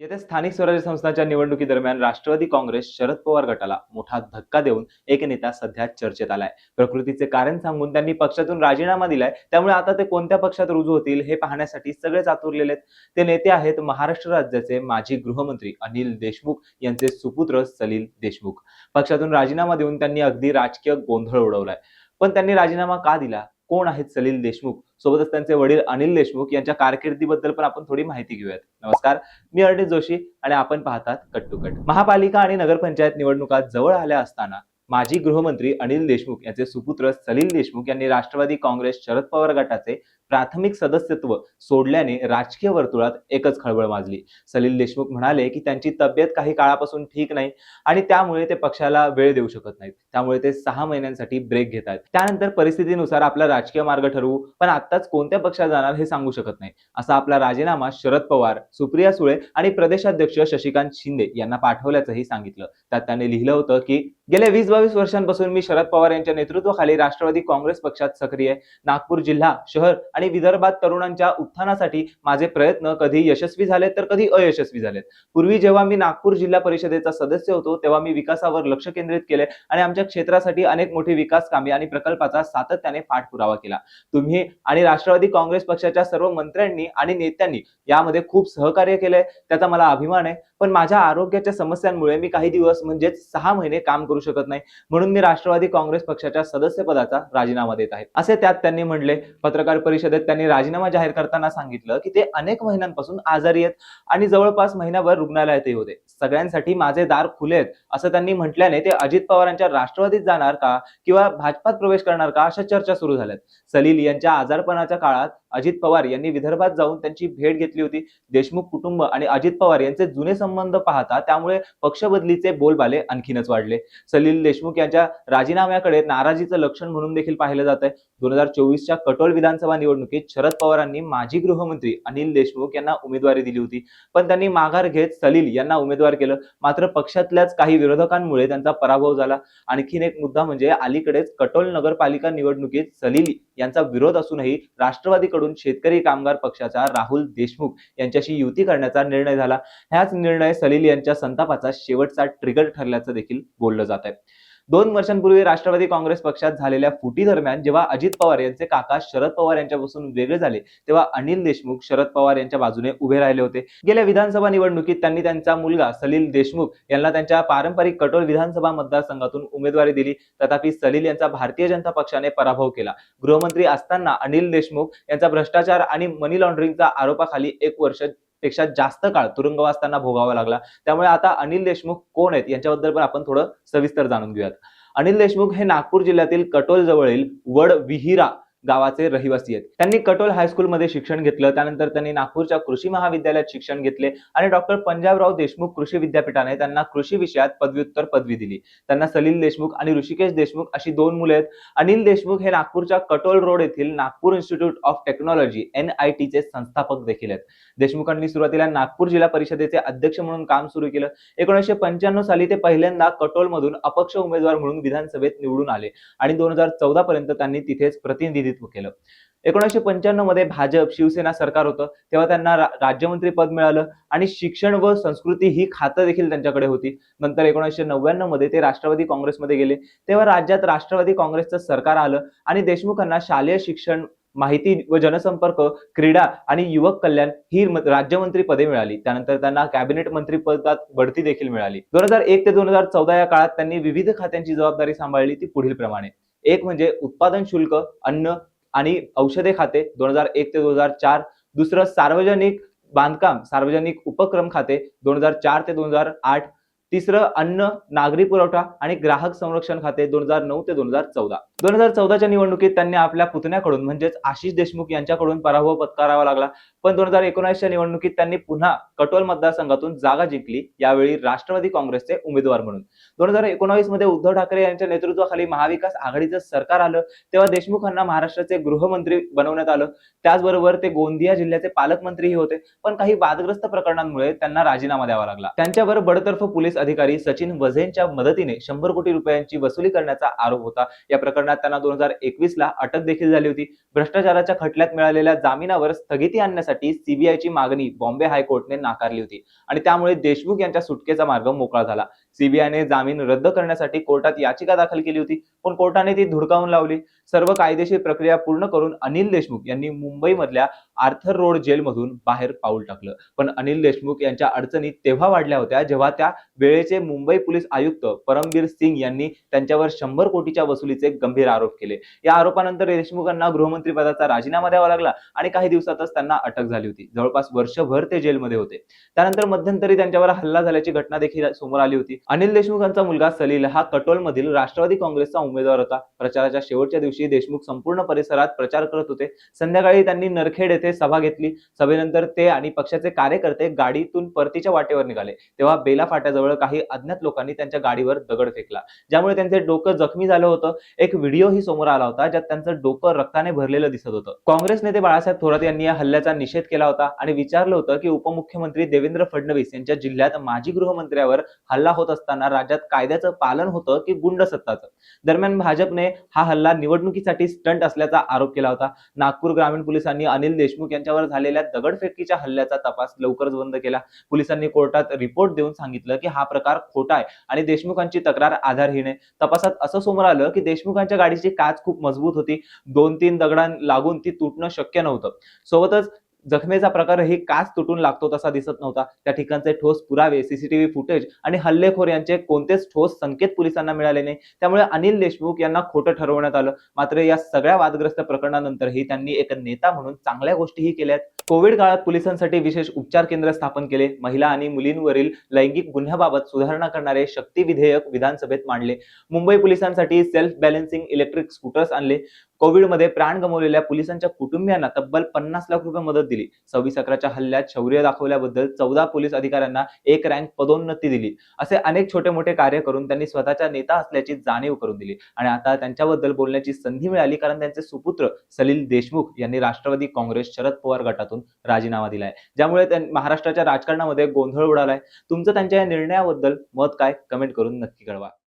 येत्या स्थानिक स्वराज्य संस्थांच्या निवडणुकीदरम्यान राष्ट्रवादी काँग्रेस शरद पवार गटाला मोठा धक्का देऊन एक नेता सध्या चर्चेत आलाय. प्रकृतीचे कारण सांगून त्यांनी पक्षातून राजीनामा दिलाय. त्यामुळे आता ते कोणत्या पक्षात रुजू होतील हे पाहण्यासाठी सगळेच आतुरलेले आहेत. ते नेते आहेत महाराष्ट्र राज्याचे माजी गृहमंत्री अनिल देशमुख यांचे सुपुत्र सलील देशमुख. पक्षातून राजीनामा देऊन त्यांनी अगदी राजकीय गोंधळ उडवलाय. पण त्यांनी राजीनामा का दिला? कोण आहेत सलील देशमुख? सोबतच त्यांचे वडील अनिल देशमुख यांच्या कारकिर्दीबद्दल पण आपण थोडी माहिती घेऊयात. नमस्कार मी अर्णित जोशी आणि आपण पाहतात कट टू कट. महापालिका आणि नगरपंचायत निवडणुका जवळ आल्या असताना माजी गृहमंत्री अनिल देशमुख यांचे सुपुत्र सलील देशमुख यांनी राष्ट्रवादी काँग्रेस शरद पवार गटाचे प्राथमिक सदस्यत्व सोडल्याने राजकीय वर्तुळात एकच खळबळ माजली. सलील देशमुख म्हणाले की त्यांची तब्येत काही काळापासून ठीक नाही आणि त्यामुळे ते पक्षाला वेळ देऊ शकत नाहीत. त्यामुळे ते सहा महिन्यांसाठी ब्रेक घेत आहेत. त्यानंतर परिस्थितीनुसार आपला राजकीय मार्ग ठरवू पण आत्ताच कोणत्या पक्षात जाणार हे सांगू शकत नाही. असा आपला राजीनामा शरद पवार सुप्रिया सुळे आणि प्रदेशाध्यक्ष शशिकांत शिंदे यांना पाठवल्याचंही सांगितलं. त्यात त्याने लिहिलं होतं की गेल्या वीस बावीस वर्षांपासून मी शरद पवार यांच्या नेतृत्वाखाली राष्ट्रवादी काँग्रेस पक्षात सक्रिय आहे. नागपूर जिल्हा शहर आणि विदर्भात तरुणांच्या उत्थानासाठी माझे प्रयत्न कधी यशस्वी झालेत तर कधी अयशस्वी झालेत. पूर्वी जेव्हा मी नागपूर जिल्हा परिषदेचा सदस्य होतो तेव्हा मी विकासावर लक्ष केंद्रित केले आणि आमच्या क्षेत्रासाठी अनेक मोठी विकास कामे आणि प्रकल्पाचा सातत्याने पाठपुरावा केला. तुम्ही आणि राष्ट्रवादी काँग्रेस पक्षाच्या सर्व मंत्र्यांनी आणि नेत्यांनी यामध्ये खूप सहकार्य केलंय त्याचा मला अभिमान आहे. पण माझ्या आरोग्याच्या समस्यांमुळे मी काही दिवस म्हणजेच सहा महिने काम करू शकत नाही. म्हणून मी राष्ट्रवादी काँग्रेस पक्षाच्या सदस्यपदाचा राजीनामा देत आहे. असे त्यात त्यांनी म्हणले. पत्रकार परिषदेत त्यांनी राजीनामा जाहीर करताना सांगितलं की ते अनेक महिन्यांपासून आजारी आहेत आणि जवळपास महिनाभर रुग्णालयातही होते. सगळ्यांसाठी माझे दार खुले आहेत असं त्यांनी म्हटल्याने ते अजित पवारांच्या राष्ट्रवादीत जाणार का किंवा भाजपात प्रवेश करणार का अशा चर्चा सुरू झाल्यात. सलील यांच्या आजारपणाच्या काळात अजित पवार यांनी विदर्भात जाऊन त्यांची भेट घेतली होती. देशमुख कुटुंब आणि अजित पवार यांचे जुने संबंध पाहता त्यामुळे पक्ष बदलीचे बोलबाले आणखीनच वाढले. सलील देशमुख यांच्या राजीनाम्याकडे नाराजीचं लक्षण म्हणून देखील पाहिलं जात आहे दोन हजार चोवीसच्या कटोल विधानसभा निवडणुकीत शरद पवारांनी माजी गृहमंत्री अनिल देशमुख यांना उमेदवारी दिली होती. पण त्यांनी माघार घेत सलील यांना उमेदवार केलं. मात्र पक्षातल्याच काही विरोधकांमुळे त्यांचा पराभव झाला. आणखीन एक मुद्दा म्हणजे अलीकडेच कटोल नगरपालिका निवडणुकीत सलील यांचा विरोध असूनही राष्ट्रवादीकडून शेतकरी कामगार पक्षाचा राहुल देशमुख यांच्याशी युती करण्याचा निर्णय झाला. ह्याच निर्णय सलील यांच्या संतापाचा शेवटचा ट्रिगर ठरल्याचं देखील बोललं जात आहे दोन वर्षांपूर्वी राष्ट्रवादी काँग्रेस पक्षात झालेल्या फुटी दरम्यान जेव्हा अजित पवार यांचे काका शरद पवार यांच्यापासून वेगळे झाले तेव्हा अनिल देशमुख शरद पवार यांच्या बाजूने उभे राहिले होते. गेल्या विधानसभा निवडणुकीत त्यांनी त्यांचा मुलगा सलील देशमुख यांना त्यांच्या पारंपरिक कटोल विधानसभा मतदारसंघातून उमेदवारी दिली. तथापि सलील यांचा भारतीय जनता पक्षाने पराभव केला. गृहमंत्री असताना अनिल देशमुख यांचा भ्रष्टाचार आणि मनी लॉन्ड्रिंगचा आरोपाखाली एक वर्ष पेक्षा जास्त काळ तुरुंगवास त्यांना भोगावा लागला. त्यामुळे आता अनिल देशमुख कोण आहेत यांच्याबद्दल पण आपण थोडं सविस्तर जाणून घेऊयात. अनिल देशमुख हे नागपूर जिल्ह्यातील कटोल जवळील वड विहिरा गावाचे रहिवासी आहेत. त्यांनी कटोल हायस्कूलमध्ये शिक्षण घेतलं. त्यानंतर त्यांनी नागपूरच्या कृषी महाविद्यालयात शिक्षण घेतले आणि डॉक्टर पंजाबराव देशमुख कृषी विद्यापीठाने त्यांना कृषी विषयात पदव्युत्तर पदवी दिली. त्यांना सलील देशमुख आणि ऋषिकेश देशमुख अशी दोन मुले आहेत. अनिल देशमुख हे नागपूरच्या कटोल रोड येथील Nagpur institute of technology N I चे संस्थापक देखील आहेत. देशमुखांनी सुरुवातीला नागपूर जिल्हा परिषदेचे अध्यक्ष म्हणून काम सुरू केलं. एकोणीसशे पंच्याण्णव साली ते पहिल्यांदा कटोलमधून अपक्ष उमेदवार म्हणून विधानसभेत निवडून आले आणि दोन हजार चौदा पर्यंत त्यांनी तिथेच प्रतिनिधित्व केलं. एकोणीसशे पंच्याण्णवमध्ये भाजप शिवसेना सरकार होतं तेव्हा त्यांना रा- राज्यमंत्री पद मिळालं आणि शिक्षण व संस्कृती ही खातं देखील त्यांच्याकडे होती. नंतर एकोणीसशे नव्याण्णवमध्ये ते राष्ट्रवादी काँग्रेसमध्ये गेले. तेव्हा राज्यात राष्ट्रवादी काँग्रेसचं सरकार आलं आणि देशमुखांना शालेय शिक्षण माहिती व जनसंपर्क क्रीडा आणि युवक कल्याण ही राज्यमंत्री पदे मिळाली. त्यानंतर त्यांना कॅबिनेट मंत्री पदात बढती देखील मिळाली. दोन हजार एक ते दोन हजार चौदा या काळात त्यांनी विविध खात्यांची जबाबदारी सांभाळली ती पुढील प्रमाणे एक म्हणजे उत्पादन शुल्क अन्न आणि औषधे खाते दोन हजार एक ते दोन हजार चार. दुसरं सार्वजनिक बांधकाम सार्वजनिक उपक्रम खाते दोन हजार चार ते दोन हजार आठ. तिसरं अन्न नागरी पुरवठा आणि ग्राहक संरक्षण खाते दोन हजार नऊ ते दोन हजार चौदा. दोन हजार चौदाच्या निवडणुकीत त्यांनी आपल्या पुतण्याकडून म्हणजेच आशिष देशमुख यांच्याकडून पराभव पत्करावा लागला. पण दोन हजार एकोणीसच्या निवडणुकीत त्यांनी पुन्हा कटोल मतदारसंघातून जागा जिंकली. यावेळी राष्ट्रवादी काँग्रेसचे उमेदवार म्हणून. दोन हजार एकोणावीसमध्ये उद्धव ठाकरे यांच्या नेतृत्वाखाली महाविकास आघाडीचं सरकार आलं तेव्हा देशमुखांना महाराष्ट्राचे गृहमंत्री बनवण्यात आलं. त्याचबरोबर ते गोंदिया जिल्ह्याचे पालकमंत्रीही होते. पण काही वादग्रस्त प्रकरणांमुळे त्यांना राजीनामा द्यावा लागला. त्यांच्यावर बडतर्फ पोलीस अधिकारी सचिन वझेंच्या मदतीने शंभर कोटी रुपयांची वसुली करण्याचा आरोप होता. या प्रकरणात त्यांना दोन हजार एकवीस ला अटक देखील झाली होती. भ्रष्टाचाराच्या खटल्यात मिळालेल्या जामिनावर स्थगिती आणण्यासाठी सीबीआयची मागणी बॉम्बे हायकोर्टने नाकारली होती. आणि त्यामुळे देशमुख यांच्या सुटकेचा मार्ग मोकळा झाला. सीबीआयने जामीन जामीन रद्द करण्यासाठी कोर्टात याचिका दाखल केली होती. पण कोर्टाने ती धुडकावून लावली. सर्व कायदेशीर प्रक्रिया पूर्ण करून अनिल देशमुख यांनी मुंबईमधल्या आर्थर रोड जेलमधून बाहेर पाऊल टाकलं. पण अनिल देशमुख यांच्या अडचणी तेव्हा वाढल्या होत्या जेव्हा त्या वेळेचे मुंबई पोलीस आयुक्त परमबीर सिंग यांनी त्यांच्यावर शंभर कोटीच्या वसुलीचे गंभीर आरोप केले. या आरोपानंतर देशमुखांना गृहमंत्री पदाचा राजीनामा द्यावा लागला आणि काही दिवसातच त्यांना अटक झाली होती. जवळपास वर्षभर ते जेलमध्ये होते. त्यानंतर मध्यंतरी त्यांच्यावर हल्ला झाल्याची घटना देखील समोर आली होती. अनिल देशमुख देशमुखांचा मुलगा सलील हा कटोलमधील राष्ट्रवादी काँग्रेसचा उमेदवार होता. प्रचाराच्या शेवटच्या दिवशी देशमुख संपूर्ण परिसरात प्रचार करत होते. संध्याकाळी त्यांनी नरखेड येथे सभा घेतली. सभेनंतर ते आणि पक्षाचे कार्यकर्ते गाडीतून परतीच्या वाटेवर निघाले. तेव्हा बेला फाट्याजवळ काही अज्ञात लोकांनी त्यांच्या गाडीवर दगड फेकला. ज्यामुळे त्यांचे डोकं जखमी झालं होतं. एक व्हिडिओही समोर आला होता ज्यात त्यांचं डोकं रक्ताने भरलेलं दिसत होतं. काँग्रेस नेते बाळासाहेब थोरात यांनी या हल्ल्याचा निषेध केला होता आणि विचारलं होतं की उपमुख्यमंत्री देवेंद्र फडणवीस यांच्या जिल्ह्यात माजी गृहमंत्र्यावर हल्ला होत असताना राज्यात कायद्याचं पालन होतं की गुंड सत्ताचं. दरम्यान भाजपने हा हल्ला निवडणुकीसाठी स्टंट असल्याचा आरोप केला होता. नागपूर ग्रामीण पोलिसांनी अनिल देशमुख यांच्यावर झालेल्या दगडफेकीच्या हल्ल्याचा तपास लवकरच बंद केला. पोलिसांनी कोर्टात रिपोर्ट देऊन सांगितलं की हा प्रकार खोटा आहे आणि देशमुखांची तक्रार आधारहीन आहे. तपासात असं समोर आलं की देशमुखांच्या गाडीची काच खूप मजबूत होती. दोन तीन दगडां लागून ती तुटणं शक्य नव्हतं. सोबतच जखमेचा प्रकारही काच तुटून लागतो तसा दिसत नव्हता. त्या ठिकाणचे ठोस पुरावे सीसीटीव्ही फुटेज आणि हल्लेखोर यांचे कोणतेच ठोस संकेत पोलिसांना मिळाले नाही. त्यामुळे अनिल देशमुख यांना खोटं ठरवण्यात आलं. मात्र या सगळ्या वादग्रस्त प्रकरणानंतरही त्यांनी एक नेता म्हणून चांगल्या गोष्टीही केल्या कोविड काळात पोलिसांसाठी विशेष उपचार केंद्र स्थापन केले. महिला आणि मुलींवरील लैंगिक गुन्ह्याबाबत सुधारणा करणारे शक्ती विधेयक विधानसभेत मांडले. मुंबई पोलिसांसाठी सेल्फ बॅलेन्सिंग इलेक्ट्रिक स्कूटर्स आणले. कोविडमध्ये प्राण गमावलेल्या पोलिसांच्या कुटुंबियांना तब्बल पन्नास लाख रुपये मदत दिली. सव्वीस अकराच्या हल्ल्यात शौर्य दाखवल्याबद्दल चौदा पोलीस अधिकाऱ्यांना एक रँक पदोन्नती दिली. असे अनेक छोटे मोठे कार्य करून त्यांनी स्वतःच्या नेता असल्याची जाणीव करून दिली. आणि आता त्यांच्याबद्दल बोलण्याची संधी मिळाली कारण त्यांचे सुपुत्र सलील देशमुख यांनी राष्ट्रवादी काँग्रेस शरद पवार गटातून राजीनामा दिलाय. ज्यामुळे महाराष्ट्राच्या राजकारणामध्ये गोंधळ उडालाय. तुमचं त्यांच्या या निर्णयाबद्दल मत काय? कमेंट करून नक्की कळवा.